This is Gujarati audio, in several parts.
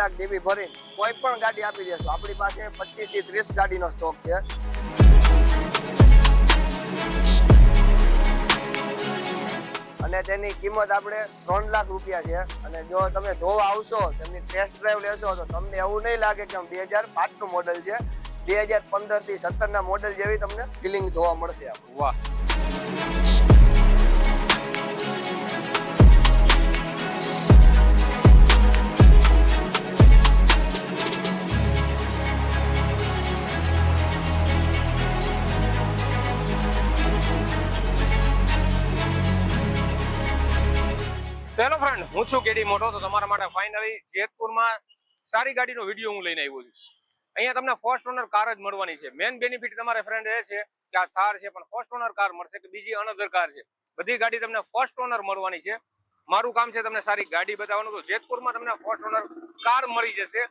લાખ ડીબી ભરીને કોઈ પણ ગાડી આપી દેશું. આપણી પાસે પચીસથી ત્રીસ ગાડીનો સ્ટોક છે. અને તેની કિંમત આપણે ત્રણ લાખ રૂપિયા છે. અને જો તમે જોવા આવશો, તેમની ટેસ્ટ ડ્રાઈવ લેશો, તો તમને એવું નહીં લાગે કે બે હજાર પાંચનું મોડલ છે. બે હજાર પંદરથી સત્તરના મોડલ જેવી તમને ફિલિંગ જોવા મળશે વાહ. છું કેડી મોટો તો તમારા માટે ફાઇનલી જેતપુરમાં સારી ગાડીનો વીડિયો હું લઈને આવ્યો છું. અહીંયા તમને ફર્સ્ટ ઓનર કાર જ મળવાની છે. મેન બેનિફિટ તમારે ફ્રેન્ડ એ છે કે આ થાર છે, પણ ફર્સ્ટ ઓનર કાર મળશે કે બીજી અનધર કાર છે? બધી ગાડી તમને ફર્સ્ટ ઓનર મળવાની છે. મારું કામ છે તમને સારી ગાડી બતાવવાનું. તો જેતપુરમાં તમને ફર્સ્ટ ઓનર કાર મળી જશે.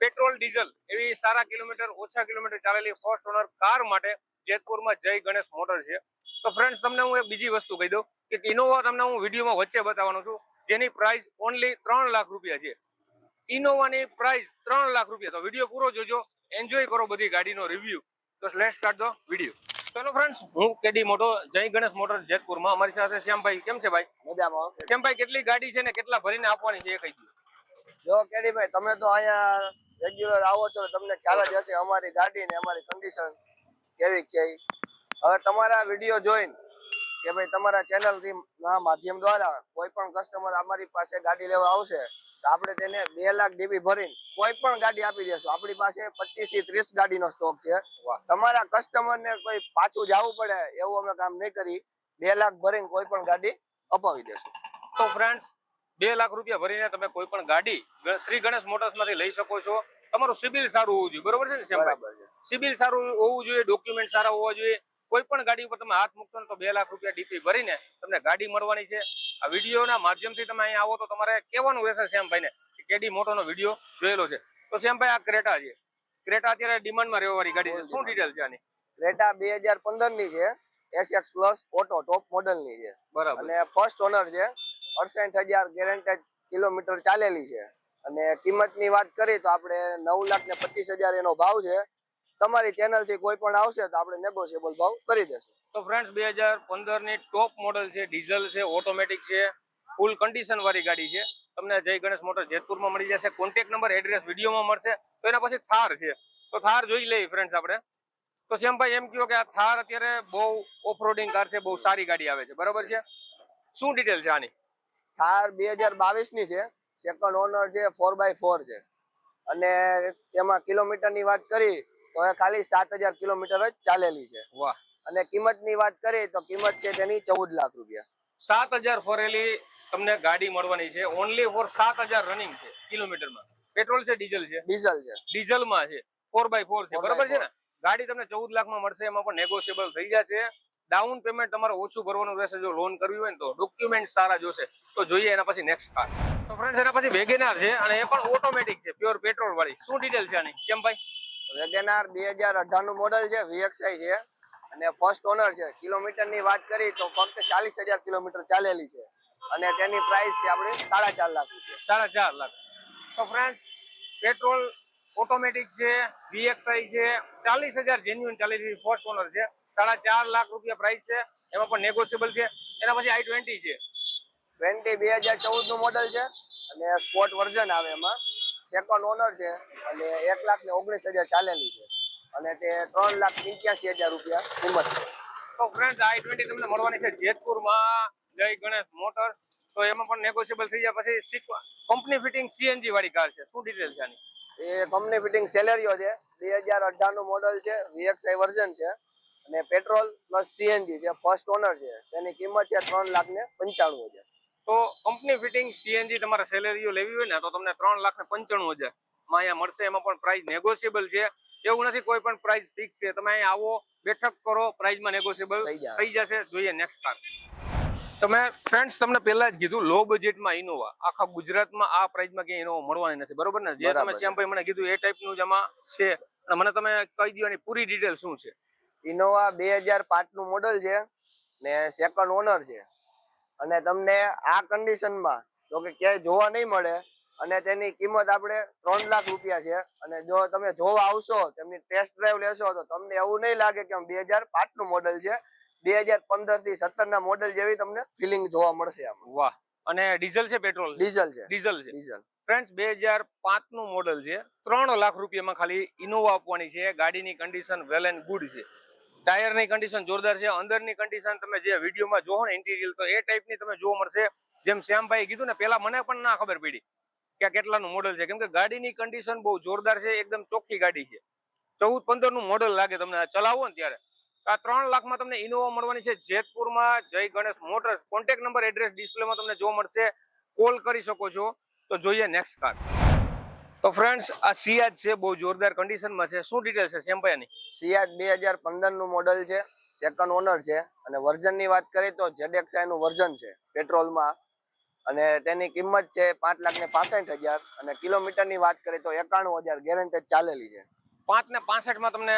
પેટ્રોલ, ડીઝલ એવી સારા કિલોમીટર, ઓછા કિલોમીટર ચાલેલી ફર્સ્ટ ઓનર કાર માટે જેતપુરમાં જય ગણેશ મોટર છે. તો ફ્રેન્ડ્સ તમને હું એક બીજી વસ્તુ કહી દઉં કે ઇનોવા તમને હું વિડીયોમાં વચ્ચે બતાવવાનો છું. જેની પ્રાઇસ ઓનલી ત્રણ લાખ રૂપિયા છે. ઇનોવાની પ્રાઇસ ત્રણ લાખ રૂપિયા. તો વીડિયો પૂરો જોજો. એન્જોય કરો બધી ગાડીનો રિવ્યુ તો લેટ સ્ટાર્ટ દો વીડિયો ચલો ફ્રેન્ડ્સ હું કેડી મોટો જય ગણેશ મોટર જેતપુરમાં. અમારી સાથે શ્યામભાઈ કેમ છે ભાઈ? મજામાં. શ્યામભાઈ કેટલી ગાડી છે ને કેટલા ભરીને આપવાની છે એ કહી દો. જો કેડીભાઈ તમે તો અહીંયા રેગ્યુલર આવો છો તમને ખ્યાલ જ હશે અમારી ગાડી ને અમારી કન્ડિશન કેવી છે હવે તમારા વીડિયો જોઈને કે ભાઈ તમારા ચેનલથી ના માધ્યમ દ્વારા કોઈ પણ કસ્ટમર અમારી પાસે ગાડી લેવા આવશે તો આપણે તેને બે લાખ ડીબી ભરીને કોઈ પણ ગાડી આપી દેશું. આપણી પાસે પચીસથી ત્રીસ ગાડીનો સ્ટોક છે. તમારા કસ્ટમર ને કોઈ પાછું જવું પડે એવું અમે કામ નહીં કરી. બે લાખ ભરીને કોઈ પણ ગાડી અપાવી દેશું. તો ફ્રેન્ડ્સ બે લાખ રૂપિયા ભરીને તમે કોઈ પણ ગાડી શ્રી ગણેશ મોટર્સમાંથી લઈ શકો છો. તમારું સિબિલ સારું હોવું જોઈએ. બરોબર છે ને બરાબર છે. સિબિલ સારું હોવું જોઈએ ડોક્યુમેન્ટ સારા હોવા જોઈએ. કોઈ પણ ગાડી ઉપર તમે હાથ મૂકશો ને તો બે લાખ રૂપિયા ડીપી ભરીને તમને ગાડી મળવાની છે. આ વિડીયોના માધ્યમથી તમે અહીંયા આવો તો તમારે કહેવાનું રહેશે શ્યામભાઈને કે કેડી મોટોનો વીડિયો જોયેલો છે. તો શ્યામભાઈ આ ક્રેટા છે. ક્રેટા અત્યારે ડિમાન્ડમાં રહેવાવાળી ગાડી છે. શું ડિટેલ છે આની? ક્રેટા બે હજારની છે. એસએક્સ પ્લસ ઓટો ટોપ મોડલની છે. બરાબર. અને ફર્સ્ટ ઓનર છે. અડસઠ હજાર ગેરંટેડ કિલોમીટર ચાલેલી છે. અને કિંમતની વાત કરીએ તો આપણે નવ લાખ ને પચીસ હજાર એનો ભાવ છે. તમારી ચેનલથી કોઈ પણ આવશે તો આપણે નેગોશિયેબલ ભાવ કરી દેશું. તો ફ્રેન્ડ્સ બે હજાર પંદરની ટોપ મોડલ છે ડીઝલ છે ઓટોમેટિક છે ફૂલ કન્ડિશન વાળી ગાડી છે. તમને જય ગણેશ મોટર જેતપુરમાં મળી જશે. કોન્ટેક્ટ નંબર એડ્રેસ વિડીયોમાં મળશે. તો એના પછી થાર છે. તો થાર જોઈ લઈએ ફ્રેન્ડ્સ આપણે. તો શ્યામભાઈ એમ કહો કે આ થાર અત્યારે બહુ ઓફરોડિંગ કાર છે બહુ સારી ગાડી આવે છે. બરાબર છે? શું ડિટેલ છે આની? થાર બે હજાર બાવીસની છે. સેકન્ડ ઓનર છે ફોર બાય ફોર છે. અને તેમાં કિલોમીટરની વાત કરી તો એ ખાલી સાત હજાર કિલોમીટર જ ચાલેલી છે. વાહ. અને કિંમતની વાત કરીએ તો કિંમત છે તેની ચૌદ લાખ રૂપિયા. સાત હજાર ફરેલી તમને ગાડી મળવાની છે. ઓનલી ફોર સાત હજાર રનિંગ છે કિલોમીટરમાં. પેટ્રોલ છે ડીઝલ છે? ડીઝલ છે. ડીઝલમાં છે. ફોર બાય ફોર છે. 4x4 બરાબર છે ને? ગાડી તમને ચૌદ લાખમાં મળશે. એમાં પણ નેગોશિયેબલ થઈ જશે. ડાઉન પેમેન્ટ તમારે ઓછું ભરવાનું રહેશે જો લોન કરવી હોય ને તો. ડોક્યુમેન્ટ સારા જોશે. તો જોઈએ એના પછી નેક્સ્ટ કાર તો ફ્રેન્ડ્સ એના પછી વેગેનાર છે અને એ પણ ઓટોમેટિક છે. પ્યોર પેટ્રોલ વાળી. શું ડિટેલ છે આની? કેમ ભાઈ? વેગેનાર બે હજાર અઢારનું મોડલ છે વીએક્સઆઈ છે અને ફર્સ્ટ ઓનર છે. કિલોમીટરની વાત કરી તો ફક્ત ચાલીસ હજાર કિલોમીટર ચાલેલી છે. અને તેની પ્રાઇસ છે આપણે સાડા ચાર લાખ રૂપિયા. સાડા ચાર લાખ. તો ફ્રેન્ડ પેટ્રોલ ઓટોમેટિક છે વીએક્સઆઈ છે ચાલીસ હજાર જેન્યુઅન ચાલી ફર્સ્ટ ઓનર છે. સાડા ચાર લાખ રૂપિયા પ્રાઇસ છે. એમાં પણ નેગોશિયેબલ છે. એના પછી આઈ ટ્વેન્ટી છે. ટ્વેન્ટી બે હજાર ચૌદનું મોડલ છે અને સ્પોર્ટ વર્ઝન આવે એમાં. સેકન્ડ ઓનર છે અને એક લાખ ને ઓગણીસ હજાર ચાલેલી છે. અને તે ત્રણ લાખ પંચ્યાસી હજાર રૂપિયા કિંમત છે. તો ફ્રેન્ડ આઈ ટ્વેન્ટી તમને મળવાની છે જેતપુરમાં જય ગણેશ મોટર્સ તો એમાં પણ નેગોશિયેબલ થઈ જાય પછી કંપની ફિટિંગ સીએનજી વાળી કાર છે. શું ડિટેલ છે આની? એ કંપની ફિટિંગ સેલેરીઓ છે. બે હજાર અઢારનું મોડલ છે વીએક્સઆઈ વર્ઝન છે. અને પેટ્રોલ પ્લસ સીએનજી છે. ફર્સ્ટ ઓનર છે. તેની કિંમત છે ત્રણ લાખ ને પંચાણું હજાર. તો કંપની ફિટિંગ સીએનજી તમારે સેલેરીઓ લેવી હોય ને તો તમને ત્રણ લાખ ને પંચાણું હજાર. માં અહીંયા મળશે એમાં પણ પ્રાઇસ નેગોશિયેબલ છે. એવું નથી કોઈ પણ પ્રાઇસ ફિક્સ છે. તમે અહીંયા આવો બેઠક કરો પ્રાઇસમાં નેગોશિયેબલ થઈ જશે. જોઈએ નેક્સ્ટ કાર તમે ફ્રેન્ડ્સ તમને પહેલા જ કીધું લો બજેટમાં ઇનોવા આખા ગુજરાતમાં આ પ્રાઇસમાં ક્યાંય ઇનોવા મળવાની નથી. બરોબર ને? જે તમે. શ્યામભાઈ મને કીધું એ ટાઈપનું જ આમાં છે. અને મને તમે કહી દો એની પૂરી ડિટેલ શું છે. ઇનોવા બે હજાર પાંચનું મોડલ છે ને સેકન્ડ ઓનર છે. અને તમને આ કન્ડિશનમાં જો કે ક્યાંય જોવા નહીં મળે અને તેની કિંમત આપણે ત્રણ લાખ રૂપિયા છે. અને જો તમે જોવા આવશો તેમની ટેસ્ટ ડ્રાઈવ લેશો તો તમને એવું નહીં લાગે કે બે હજાર પાંચનું મોડલ છે. બે હજાર પંદરથી સત્તર ના મોડલ જેવી તમને ફિલિંગ જોવા મળશે આમ. વાહ. અને ડીઝલ છે પેટ્રોલ? ડીઝલ છે. ડીઝલ છે. ડીઝલ. ફ્રેન્ડ્સ બે હજાર પાંચનું મોડલ છે. ત્રણ લાખ રૂપિયામાં ખાલી ઇનોવા આપવાની છે. ગાડીની કન્ડિશન વેલ એન્ડ ગુડ છે. ટાયરની કન્ડિશન જોરદાર છે, અંદરની કન્ડિશન તમે જે વિડીયોમાં જોવો ને ઇન્ટિરિયર તો એ ટાઈપની તમે જોવા મળશે. જેમ શ્યામભાઈ કીધું ને પેલા મને પણ ના ખબર પડી કે કેટલાનું મોડલ છે. કેમ કે ગાડીની કન્ડિશન બહુ જોરદાર છે, એકદમ ચોખ્ખી ગાડી છે. ચૌદ પંદરનું મોડલ લાગે તમને. ચલાવો ને ત્યારે. આ ત્રણ લાખમાં તમને ઇનોવા મળવાની છે જેતપુરમાં Jai Ganesh Motors. Contact number address ડિસ્પ્લેમાં તમને જોવા મળશે. કોલ કરી શકો છો. તો જોઈએ નેક્સ્ટ કાર તો ફ્રેન્ડ્સ આ સિયાજ છે બહુ જોરદાર કન્ડિશનમાં છે. શું ડિટેલ છે સેમ્પાયાની સિયાજ બે હજાર પંદરનું મોડેલ છે સેકન્ડ ઓનર છે. અને વર્ઝનની વાત કરીએ તો ZXi નું વર્ઝન છે પેટ્રોલમાં અને તેની કિંમત છે પાંચ લાખ ને પાસઠ હજાર. અને કિલોમીટરની વાત કરીએ તો એકાણું હજાર ગેરંટેડ ચાલેલી છે. પાંચ ને પાસઠમાં તમને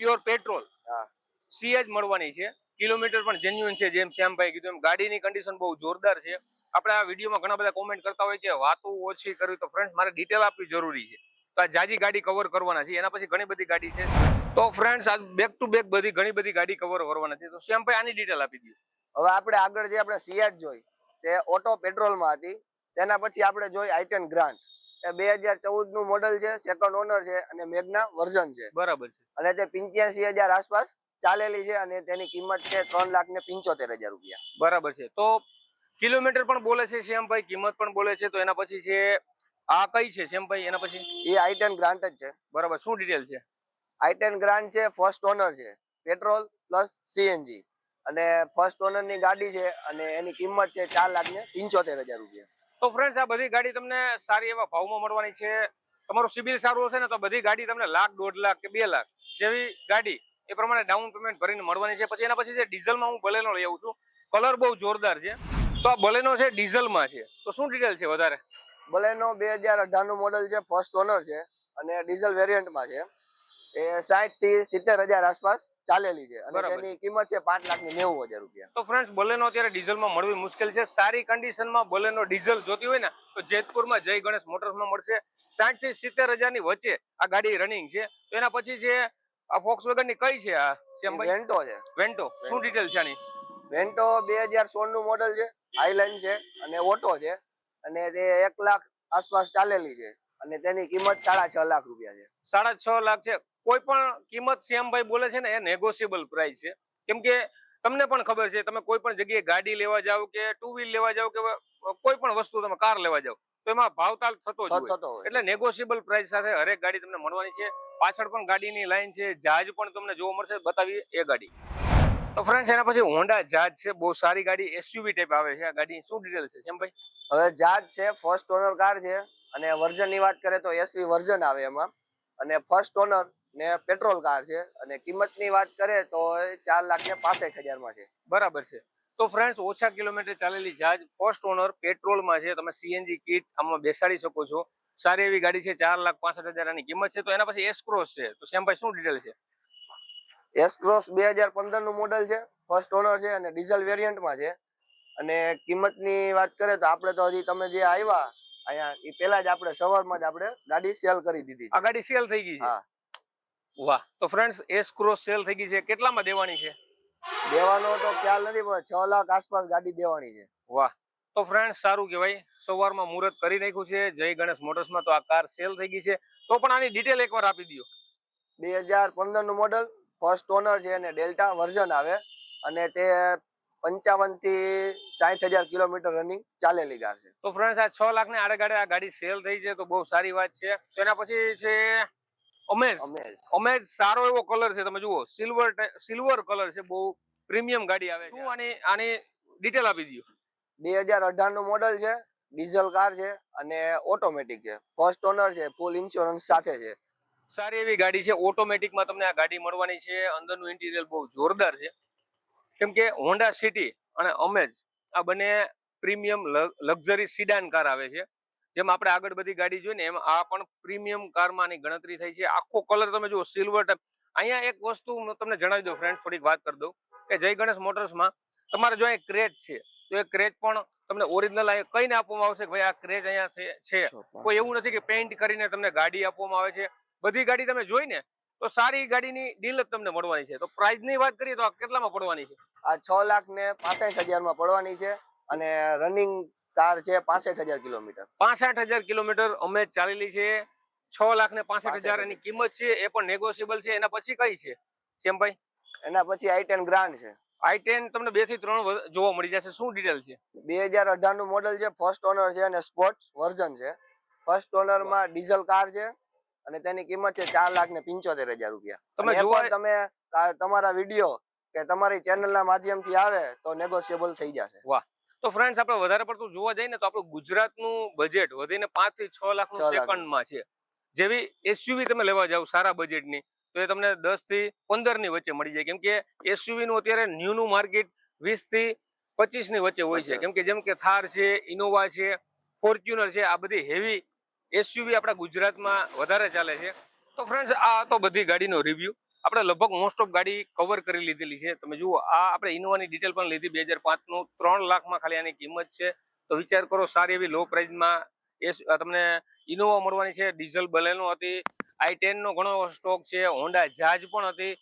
પ્યોર પેટ્રોલ હા. સિયાજ મળવાની છે. કિલોમીટર પણ જેન્યુઅન છે જેમ શ્યામભાઈ કીધું એમ. ગાડીની કન્ડિશન બહુ જોરદાર છે. આપણે આ વિડીયોમાં ઘણા બધા કોમેન્ટ કરતા હોય કે વાતો ઓછી કરવી તો ફ્રેન્ડ્સ મારે ડિટેલ આપવી જરૂરી છે. તો આ જાજી ગાડી કવર કરવાના છે એના પછી ઘણી બધી ગાડી છે. તો ફ્રેન્ડ્સ આ બેક ટુ બેક બધી ઘણી બધી ગાડી કવર કરવાના છે. તો શ્યામભાઈ આની ડિટેલ આપી દો હવે આપણે આગળ જે આપણે સિયાજ જોઈ તે ઓટો પેટ્રોલમાં હતી. તેના પછી આપણે જોઈ આઈટન ગ્રાન્ટ. એ બે હજાર ચૌદનું મોડલ છે સેકન્ડ ઓનર છે અને મેગના વર્ઝન છે. બરાબર છે. અને તે પંચ્યાસી હજાર આસપાસ ચાલેલી છે અને તેની કિંમત છે ત્રણ લાખ ને પંચોતેર હજાર રૂપિયા. બરાબર છે. તો કિલોમીટર પણ બોલે છે શ્યામભાઈ કિંમત પણ બોલે છે. તો એના પછી છે આ કઈ છે શ્યામભાઈ? એના પછી? એ આઈટેન ગ્રાન્ટ જ છે. બરાબર. શું ડિટેલ છે? આઈટેન ગ્રાન્ટ છે ફર્સ્ટ ઓનર છે. પેટ્રોલ પ્લસ સીએનજી અને ફર્સ્ટ ઓનરની ગાડી છે અને એની કિંમત છે ચાર લાખ ને પંચોતેર હજાર રૂપિયા. તો ફ્રેન્ડ્સ આ બધી ગાડી તમને સારી એવા ભાવમાં મળવાની છે. તમારું સિબિલ સારું હશે ને તો બધી ગાડી તમને લાખ દોઢ લાખ કે બે લાખ જેવી ગાડી એ પ્રમાણે ડાઉન પેમેન્ટ ભરીને મળવાની છે. પછી એના પછી છે ડીઝલમાં હું બલેનો લઈ આવું છું. કલર બહુ જોરદાર છે. તો આ બલેનો છે ડીઝલમાં છે. તો શું ડિટેલ છે વધારે? બલેનો બે હજાર અઢારનું મોડેલ છે ફર્સ્ટ ઓનર છે અને ડીઝલ વેરિયન્ટમાં છે. એ સાઠથી સિત્તેર હજાર આસપાસ ચાલેલી છે. અને. તેની કિંમત છે પાંચ લાખની નેવું હજાર રૂપિયા. તો ફ્રેન્ડ બલેનો અત્યારે ડીઝલમાં મળવી મુશ્કેલ છે. સારી કન્ડિશનમાં બલેનો ડીઝલ જોતી હોય ને તો જેતપુરમાં જય ગણેશ મોટર્સમાં મળશે. સાઠથી સિત્તેર હજારની વચ્ચે આ ગાડી રનિંગ છે. તો એના પછી છે આ ફોક્સની કઈ છે આ? શ્યામભાઈ વેન્ટો છે. વેન્ટો શું ડિટેલ છે આની? વેન્ટો બે હજાર સોળનું મોડેલ છે આઈલેન્ડ છે અને ઓટો છે અને તે એક લાખ આસપાસ ચાલેલી છે અને તેની કિંમત સાડા છ લાખ રૂપિયા છે. સાડા છ લાખ છે. કોઈ પણ કિંમત શ્યામભાઈ બોલે છે ને એ નેગોશિયેબલ પ્રાઇસ છે. કેમ કે તમને પણ ખબર છે તમે કોઈ પણ જગ્યાએ ગાડી લેવા જાવ કે ટુ વ્હીલ લેવા જાવ કે કોઈ પણ વસ્તુ તમે કાર લેવા જાવ તો એમાં ભાવતાલ થતો જ હોય. એટલે નેગોશિયેબલ પ્રાઇસ સાથે હરેક ગાડી તમને મળવાની છે. પાછળ પણ ગાડીની લાઈન છે જહાજ પણ તમને જોવા મળશે બતાવી એ ગાડી. તો ફ્રેન્ડ્સ એના પછી હોન્ડા જહાજ છે બહુ સારી ગાડી એસયુવી ટાઈપ આવે છે આ ગાડી. શું ડિટેલ છે શ્યામભાઈ? હવે જાજ છે ફર્સ્ટ ઓનર કાર છે અને વર્ઝનની વાત કરીએ તો એસવી વર્ઝન આવે એમાં. અને ફર્સ્ટ ઓનર ને પેટ્રોલ કાર છે અને કિંમતની વાત કરીએ તો ચાર લાખ ને પાસઠ છે. બરાબર છે. તો ફ્રેન્ડ્સ ઓછા કિલોમીટર ચાલેલી જહાજ ફર્સ્ટ ઓનર પેટ્રોલમાં છે. તમે સીએનજી કિટ આમાં બેસાડી શકો છો. સારી એવી ગાડી છે ચાર લાખ પાસઠ હજાર આની કિંમત છે. તો એના પછી એસક્રોસ છે. તો શ્યામભાઈ શું ડિટેલ છે? એસક્રોસ બે હજાર પંદરનું મોડેલ છે ફર્સ્ટ ઓનર છે અને ડીઝલ વેરિયન્ટમાં છે. અને કિંમતની વાત કરે તો આપણે તો હજી તમે જે આવ્યા અહીંયા એ પેલા જ આપણે સવારમાં જ આપણે ગાડી સેલ કરી દીધી આ ગાડી સેલ થઈ ગઈ છે? હા. વાહ. તો ફ્રેન્ડ્સ એસ ક્રોસ સેલ થઈ ગઈ છે. કેટલામાં દેવાની છે? દેવાનો તો ખ્યાલ નથી પણ છ લાખ આસપાસ ગાડી દેવાની છે. વાહ. તો ફ્રેન્ડ્સ સારું કહેવાય. સવારમાં મુહૂર્ત કરી નાખ્યું છે. જય ગણેશ મોટર્સમાં તો આ કાર સેલ થઈ ગઈ છે. તો પણ આની ડિટેલ એકવાર આપી દો બે હજાર પંદરનું મોડલ ફર્સ્ટ ઓનર છે અને ડેલ્ટા વર્ઝન આવે. અને તે પંચાવનથી સાઠ હજાર કિલોમીટર રનિંગ ચાલેલી કાર છે. તો ફ્રેન્ડ્સ આ છ લાખ ને આડે ગાડે આ ગાડી સેલ થઈ છે. તો બહુ સારી વાત છે. તો એના પછી છે અમેઝ. અમેઝ. સારો એવો કલર છે તમે જુઓ સિલ્વર સિલ્વર કલર છે બહુ પ્રીમિયમ ગાડી આવે છે. શું આની આની ડિટેલ આપી દો બે હજાર અઢારનું મોડલ છે ડીઝલ કાર છે અને ઓટોમેટિક છે. ફર્સ્ટ ઓનર છે ફૂલ ઇન્સ્યોરન્સ સાથે છે. સારી એવી ગાડી છે ઓટોમેટિકમાં તમને આ ગાડી મળવાની છે અંદરનું ઇન્ટિરિયર બહુ જોરદાર છે. કેમ કે હોન્ડા સિટી અને અમેઝ આ બંને પ્રીમિયમ લક્ઝરી સિડાન કાર આવે છે. જેમ આપણે આગળ બધી ગાડી જોઈએ ને એમ આ પણ પ્રીમિયમ કારમાં આની ગણતરી થઈ છે. આખો કલર તમે જુઓ સિલ્વર અહીંયા એક વસ્તુ હું તમને જણાવી દઉં ફ્રેન્ડ થોડીક વાત કરી દઉં કે જય ગણેશ મોટર્સમાં તમારે જો અહીંયા ક્રેચ છે તો એ ક્રેચ પણ તમને ઓરિજિનલ કઈને આપવામાં આવશે કે ભાઈ આ ક્રેચ અહીંયા છે- કોઈ એવું નથી કે પેઇન્ટ કરીને તમને ગાડી આપવામાં આવે છે. બધી ગાડી તમે જોઈ ને તો સારી ગાડીની ડીલ તમને મળવાની છે. તો પ્રાઇસની વાત કરીએ તો આ કેટલામાં પડવાની છે? આ છ લાખ ને પાસઠ હજારમાં પડવાની છે અને રનિંગ કાર છે પાસઠ હજાર કિલોમીટર. પાસઠ હજાર કિલોમીટર અમે ચાલેલી છે. છ લાખ ને પાસઠ હજાર. એની કિંમત છે એ પણ નેગોશિયેબલ છે. એના પછી કઈ છે? શ્યામભાઈ એના પછી આઈ ટેન ગ્રાન્ડ છે. આઈ ટેન તમને બેથી ત્રણ જોવા મળી જશે. શું ડિટેલ છે? બે હજાર અઢારનું મોડેલ છે ફર્સ્ટ ઓનર છે અને સ્પોર્ટ વર્ઝન છે. ફર્સ્ટ ઓનરમાં ડીઝલ કાર છે અને તેની કિંમત છે ચાર લાખ ને પિંચોતેર હજાર રૂપિયા. તમે જોવા- તમે તમારા વીડિયો કે તમારી ચેનલ ના માધ્યમથી આવે તો નેગોશિયેબલ થઈ જશે. તો ફ્રેન્ડ્સ આપણે વધારે પડતું જોવા જઈએ ને તો આપણું ગુજરાતનું બજેટ વધીને પાંચથી છ લાખ. સેકન્ડમાં છે. જેવી એસયુવી તમે લેવા જાવ સારા બજેટની તો એ તમને દસથી પંદરની વચ્ચે મળી જાય. કેમ કે એસયુવી નું અત્યારે ન્યુ નું માર્કેટ વીસથી પચીસની વચ્ચે હોય છે. કેમ કે જેમ કે થાર છે ઇનોવા છે ફોર્ચ્યુનર છે આ બધી હેવી એસયુવી આપણા ગુજરાતમાં વધારે ચાલે છે. તો ફ્રેન્ડ્સ આ તો બધી ગાડીનો રિવ્યુ આપણે લગભગ મોસ્ટ ઓફ ગાડી કવર કરી લીધેલી છે. તમે જુઓ, આ આપણે ઇનોવાની ડિટેલ પણ લીધી બે હજાર પાંચનું ત્રણ લાખમાં ખાલી આની કિંમત છે. તો વિચાર કરો, સારી એવી લો પ્રાઇઝમાં એ તમને ઇનોવા મળવાની છે. ડીઝલ બલેનો હતી. આઈ ટેનનો ઘણો સ્ટોક છે. હોન્ડા જાજ પણ હતી.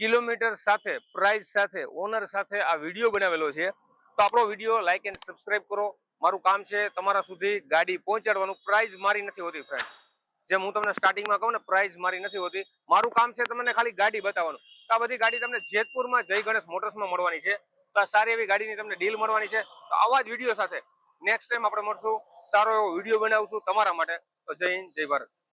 કિલોમીટર સાથે પ્રાઇસ સાથે ઓનર સાથે આ વીડિયો બનાવેલો છે. તો આપણો વીડિયો લાઇક એન્ડ સબસ્ક્રાઇબ કરો. મારું કામ છે તમારા સુધી ગાડી પહોંચાડવાનું. પ્રાઇઝ મારી નથી હોતી ફ્રેન્ડ્સ જેમ હું તમને સ્ટાર્ટિંગમાં કહું ને પ્રાઇઝ મારી નથી હોતી. મારું કામ છે તમને ખાલી ગાડી બતાવવાનું. તો આ બધી ગાડી તમને જેતપુરમાં જય ગણેશ મોટર્સમાં મળવાની છે. તો સારી એવી ગાડીની તમને ડીલ મળવાની છે. તો આવા જ વીડિયો સાથે નેક્સ્ટ ટાઈમ આપણે મળશું. સારો એવો વીડિયો બનાવશું તમારા માટે. તો જય હિન્દ, જય ભારત.